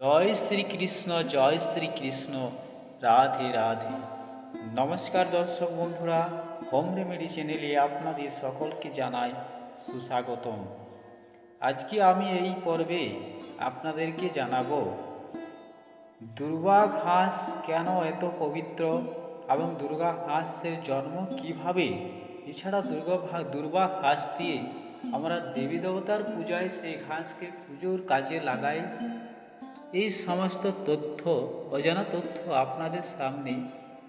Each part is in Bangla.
জয় শ্রীকৃষ্ণ জয় শ্রীকৃষ্ণ, রাধে রাধে। নমস্কার দর্শক বন্ধুরা, হোম রেমেডি চ্যানেলে আপনাদের সকলকে জানাই সুস্বাগতম। আজকে আমি এই পর্বে আপনাদেরকে জানাব দুর্বা ঘাস কেন এত পবিত্র এবং দুর্গা ঘাসের জন্ম কীভাবে? এছাড়া দুর্গা দুর্বা ঘাস দিয়ে আমরা দেবী দেবতার পূজায় সেই ঘাসকে পুজোর কাজে লাগাই। এই সমস্ত তথ্য, অজানা তথ্য আপনাদের সামনে।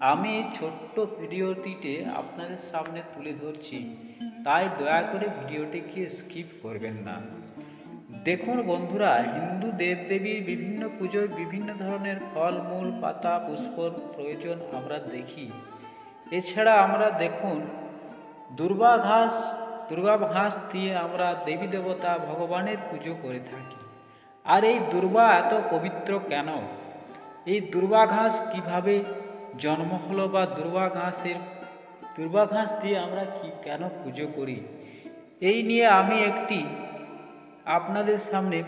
আমি এই ছোট্ট ভিডিওটিতে আপনাদের সামনে তুলে ধরছি। তাই দয়া করে ভিডিওটিকে স্কিপ করবেন না। দেখুন বন্ধুরা, হিন্দু দেবদেবীর বিভিন্ন পুজোয় বিভিন্ন ধরনের ফল, মূল, পাতা, পুষ্পর প্রয়োজন আমরা দেখি। এছাড়া আমরা দেখুন দুর্বা ঘাস দুর্গা ঘাস দিয়ে আমরা দেবী দেবতা ভগবানের পুজো করে থাকি। আর এই দুর্বা এত পবিত্র কেন? এই দুর্বা ঘাস কীভাবে জন্ম হলো বা দুর্বা ঘাসের, দুর্বা ঘাস দিয়ে আমরা কি কেন পুজো করি? এই নিয়ে আমি একটি আপনাদের সামনে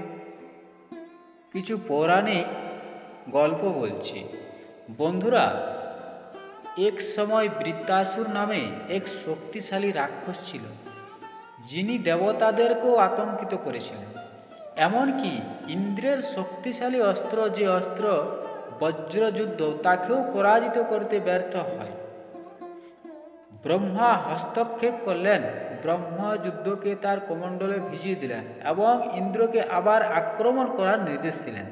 কিছু পৌরাণিক গল্প বলছি। বন্ধুরা, এক সময় বৃত্তাসুর নামে এক শক্তিশালী রাক্ষস ছিল, যিনি দেবতাদেরকেও আতঙ্কিত করেছিলেন। এমনকি ইন্দ্রের শক্তিশালী অস্ত্র যে অস্ত্র বজ্রযুদ্ধ তাকেও পরাজিত করতে ব্যর্থ হয়। ব্রহ্মা হস্তক্ষেপ করলেন। ব্রহ্মা যুদ্ধকে তার কমণ্ডলে ভিজিয়ে দিলেন এবং ইন্দ্রকে আবার আক্রমণ করার নির্দেশ দিলেন।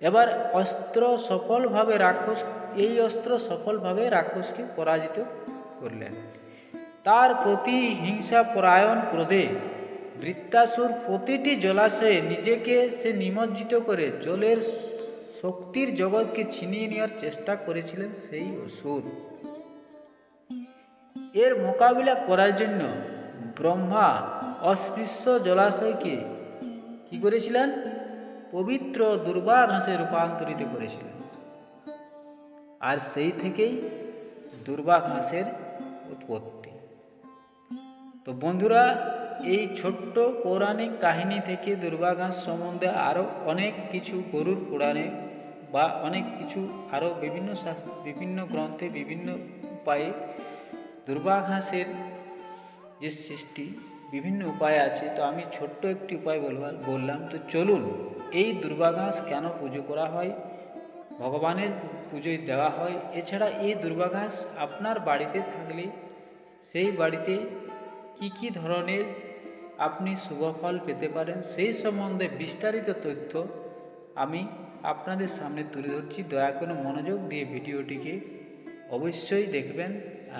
এবার অস্ত্র সফলভাবে রাক্ষস, এই অস্ত্র সফলভাবে রাক্ষসকে পরাজিত করলেন। তার প্রতি হিংসা পরায়ণ ক্রোধে বৃত্তাসুর প্রতিটি জলাশয়ে নিজেকে সে নিমজ্জিত করে জলের শক্তির জগৎকে ছিনিয়ে নেওয়ার চেষ্টা করেছিলেন সেই অসুর। এর মোকাবিলা করার জন্য ব্রহ্মা অস্পৃশ্য জলাশয়কে কি করেছিলেন? পবিত্র দুর্বা ঘাসে রূপান্তরিত করেছিলেন। আর সেই থেকেই দুর্বা ঘাসের উৎপত্তি। তো বন্ধুরা এই ছোট্ট পৌরাণিক কাহিনী থেকে দুর্বা সম্বন্ধে আরও অনেক কিছু গরুর পুরাণে বা অনেক কিছু আরও বিভিন্ন বিভিন্ন গ্রন্থে বিভিন্ন উপায়ে দুর্বা ঘাসের যে সৃষ্টি বিভিন্ন উপায় আছে, তো আমি ছোট্ট একটি উপায় বলবার বললাম। তো চলুন, এই দুর্বা ঘাস কেন পুজো করা হয়? ভগবানের পুজোয় দেওয়া হয়। এছাড়া এই দুর্বা ঘাস আপনার বাড়িতে থাকলে সেই বাড়িতে কি কি ধরনের আপনি শুভ ফল পেতে পারেন। সেই সম্বন্ধে বিস্তারিত তথ্য আমি আপনাদের সামনে তুলে ধরছি। দয়া করে মনোযোগ দিয়ে ভিডিওটিকে অবশ্যই দেখবেন।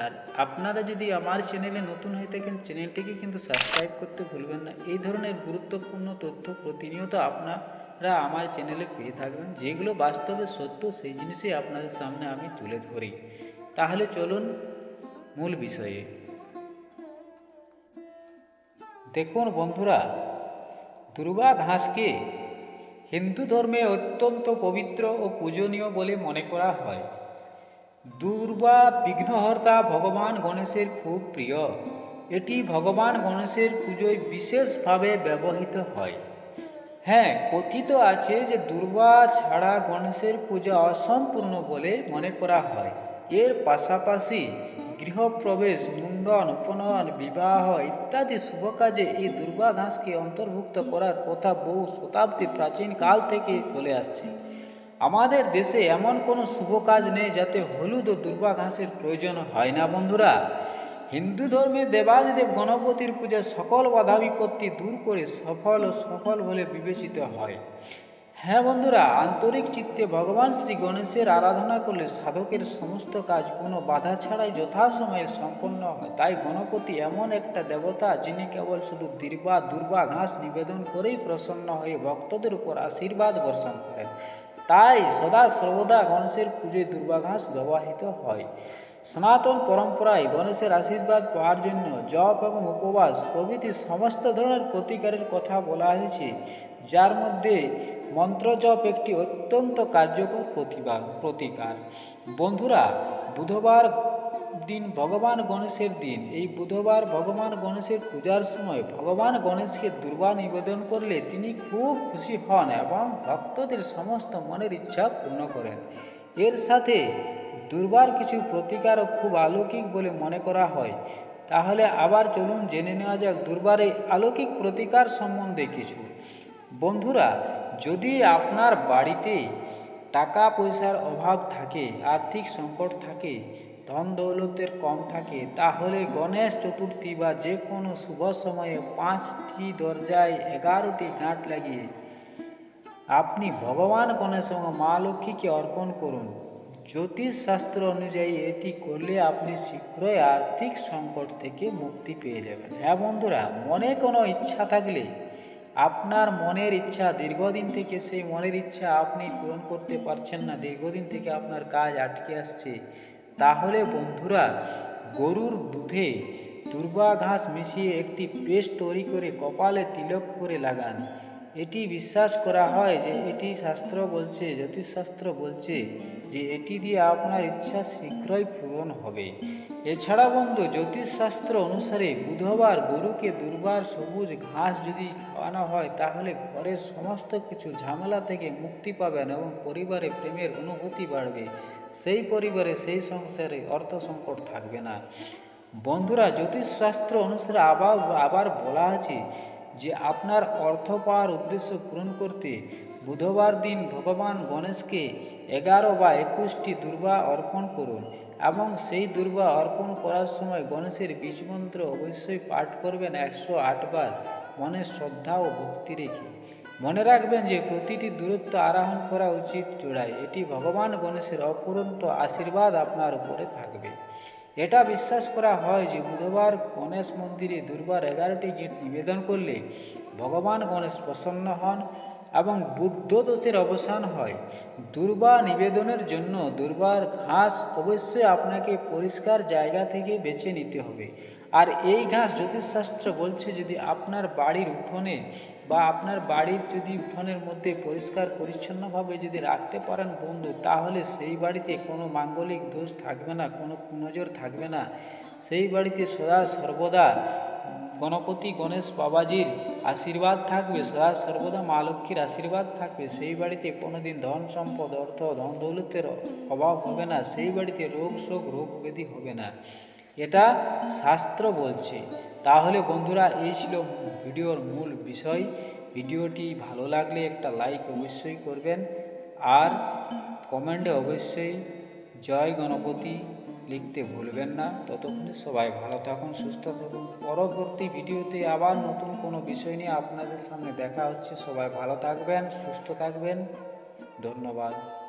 আর আপনারা যদি আমার চ্যানেলে নতুন হয়ে থাকেন, চ্যানেলটিকে কিন্তু সাবস্ক্রাইব করতে ভুলবেন না। এই ধরনের গুরুত্বপূর্ণ তথ্য প্রতিনিয়ত আপনারা আমার চ্যানেলে পেয়ে থাকবেন। যেগুলো বাস্তবে সত্য, সেই জিনিসই আপনাদের সামনে আমি তুলে ধরি। তাহলে চলুন মূল বিষয়ে। দেখুন বন্ধুরা দুর্বা ঘাসকে হিন্দু ধর্মে অত্যন্ত পবিত্র ও পূজনীয় বলে মনে করা হয়। দুর্বা বিঘ্নহর্তা ভগবান গণেশের খুব প্রিয়। এটি ভগবান গণেশের পুজোয় বিশেষভাবে ব্যবহৃত হয়। হ্যাঁ কথিত আছে যে দুর্বা ছাড়া গণেশের পূজা অসম্পূর্ণ বলে মনে করা হয়। এর পাশাপাশি গৃহপ্রবেশ মুন্ডন উপনয়ন, বিবাহ ইত্যাদি শুভ কাজে এই দুর্বা ঘাসকে অন্তর্ভুক্ত করার কথা বহু শতাব্দী প্রাচীন কাল থেকে চলে আসছে। আমাদের দেশে এমন কোনো শুভ কাজ নেই যাতে হলুদ ও দুর্বা ঘাসের প্রয়োজন হয় না, বন্ধুরা। হিন্দু ধর্মে দেবাদিদেব গণপতির পূজা সকল বাধা বিপত্তি দূর করে সফল ও সফল বলে বিবেচিত হয়। হ্যাঁ বন্ধুরা, আন্তরিক চিত্তে ভগবান শ্রী গণেশের আরাধনা করলে সাধকের সমস্ত কাজ কোনো বাধা ছাড়াই যথাসময়ে সম্পন্ন হয়। তাই গণপতি এমন একটা দেবতা যিনি কেবল শুধু দীর্বা দুর্বা, ঘাস নিবেদন করেই প্রসন্ন হয়ে ভক্তদের উপর আশীর্বাদ বর্ষণ করেন। তাই সদা সর্বদা গণেশের পুজোয় দুর্বাঘাস ব্যবহৃত হয়। সনাতন পরম্পরায় গণেশের আশীর্বাদ পাওয়ার জন্য জপ এবং উপবাস প্রভৃতি সমস্ত ধরনের প্রতিকারের কথা বলা হয়েছে। যার মধ্যে মন্ত্র জপ একটি অত্যন্ত কার্যকর প্রতিবার প্রতিকার। বন্ধুরা, বুধবার দিন ভগবান গণেশের দিন। এই বুধবার ভগবান গণেশের পূজার সময় ভগবান গণেশকে দুর্বা নিবেদন করলে তিনি খুব খুশি হন এবং ভক্তদের সমস্ত মনের ইচ্ছা পূর্ণ করেন। এর সাথে দুর্বার কিছু প্রতিকারও খুব আলৌকিক বলে মনে করা হয়। তাহলে আবার চলুন জেনে নেওয়া যাক দুর্বারে আলৌকিক প্রতিকার সম্বন্ধে কিছু। বন্ধুরা, যদি আপনার বাড়িতে টাকা পয়সার অভাব থাকে, আর্থিক সংকট থাকে ধন দৌলতের কম থাকে, তাহলে গণেশ চতুর্থী বা যে কোনো শুভ সময়ে পাঁচটি দরজায় এগারোটি গাঁট লাগিয়ে আপনি ভগবান গণেশ এবং মা লক্ষ্মীকে অর্পণ করুন। জ্যোতিষ শাস্ত্র অনুযায়ী এটি করলে আপনি শীঘ্রই আর্থিক সংকট থেকে মুক্তি পেয়ে যাবেন। হ্যাঁ বন্ধুরা, মনে কোনো ইচ্ছা থাকলে আপনার মনের ইচ্ছা, দীর্ঘদিন থেকে সেই মনের ইচ্ছা আপনি পূরণ করতে পারছেন না, দীর্ঘদিন থেকে আপনার কাজ আটকে আসছে, তাহলে বন্ধুরা, গরুর দুধে দুর্বা ঘাস মিশিয়ে একটি পেস্ট তৈরি করে কপালে তিলক করে লাগান। এটি বিশ্বাস করা হয় যে এটি শাস্ত্র বলছে, জ্যোতিষশাস্ত্র বলছে যে এটি দিয়ে আপনার ইচ্ছা শীঘ্রই পূরণ হবে। এছাড়া বন্ধু, জ্যোতিষশাস্ত্র অনুসারে বুধবার গরুকে দুর্বার সবুজ ঘাস যদি খাওয়ানো হয়, তাহলে ঘরের সমস্ত কিছু ঝামেলা থেকে মুক্তি পাবেন এবং পরিবারে প্রেমের অনুভূতি বাড়বে। সেই পরিবারে সেই সংসারে অর্থ সংকট থাকবে না। বন্ধুরা, জ্যোতিষশাস্ত্র অনুসারে আবার আবার বলা আছে যে আপনার অর্থ পাওয়ার উদ্দেশ্য পূরণ করতে বুধবার দিন ভগবান গণেশকে এগারো বা একুশটি দুর্বা অর্পণ করুন এবং সেই দুর্বা অর্পণ করার সময় গণেশের বীজমন্ত্র অবশ্যই পাঠ করবেন একশো আটবার মনে শ্রদ্ধা ও ভক্তি রেখে। মনে রাখবেন যে প্রতিটি দূরত্ব আরোহণ করা উচিত চূড়ায়। এটি ভগবান গণেশের অপূরন্ত আশীর্বাদ আপনার উপরে থাকবে। এটা বিশ্বাস করা হয় যে বুধবার গণেশ মন্দিরে দুর্বার এগারোটি গীত নিবেদন করলে ভগবান গণেশ প্রসন্ন হন এবং বুদ্ধ দোষের অবসান হয়। দুর্বা নিবেদনের জন্য দুর্বার ঘাস অবশ্যই আপনাকে পরিষ্কার জায়গা থেকে বেছে নিতে হবে। আর এই ঘাস জ্যোতিষশাস্ত্র বলছে যদি আপনার বাড়ির উঠোনে বা আপনার বাড়ির যদি উঠোনের মধ্যে পরিষ্কার পরিচ্ছন্নভাবে যদি রাখতে পারেন বন্ধু, তাহলে সেই বাড়িতে কোনো মাঙ্গলিক দোষ থাকবে না, কোনো কুনজর থাকবে না। সেই বাড়িতে সদা সর্বদা গণপতি গণেশ বাবাজির আশীর্বাদ থাকবে, সদা সর্বদা মা লক্ষ্মীর আশীর্বাদ থাকবে। সেই বাড়িতে কোনোদিন ধন সম্পদ, অর্থ, ধন দৌলতের অভাব হবে না, সেই বাড়িতে রোগ শোক, রোগ ব্যাধি হবে না। এটা শাস্ত্র বলছে। তাহলে বন্ধুরা, এই ছিল ভিডিওর মূল বিষয়। ভিডিওটি ভালো লাগলে একটা লাইক অবশ্যই করবেন। আর কমেন্টে অবশ্যই জয় গণপতি লিখতে ভুলবেন না। ততক্ষণে সবাই ভালো থাকুন, সুস্থ থাকুন। পরবর্তী ভিডিওতে আবার নতুন কোনো বিষয় নিয়ে আপনাদের সামনে দেখা হচ্ছে। সবাই ভালো থাকবেন, সুস্থ থাকবেন। ধন্যবাদ।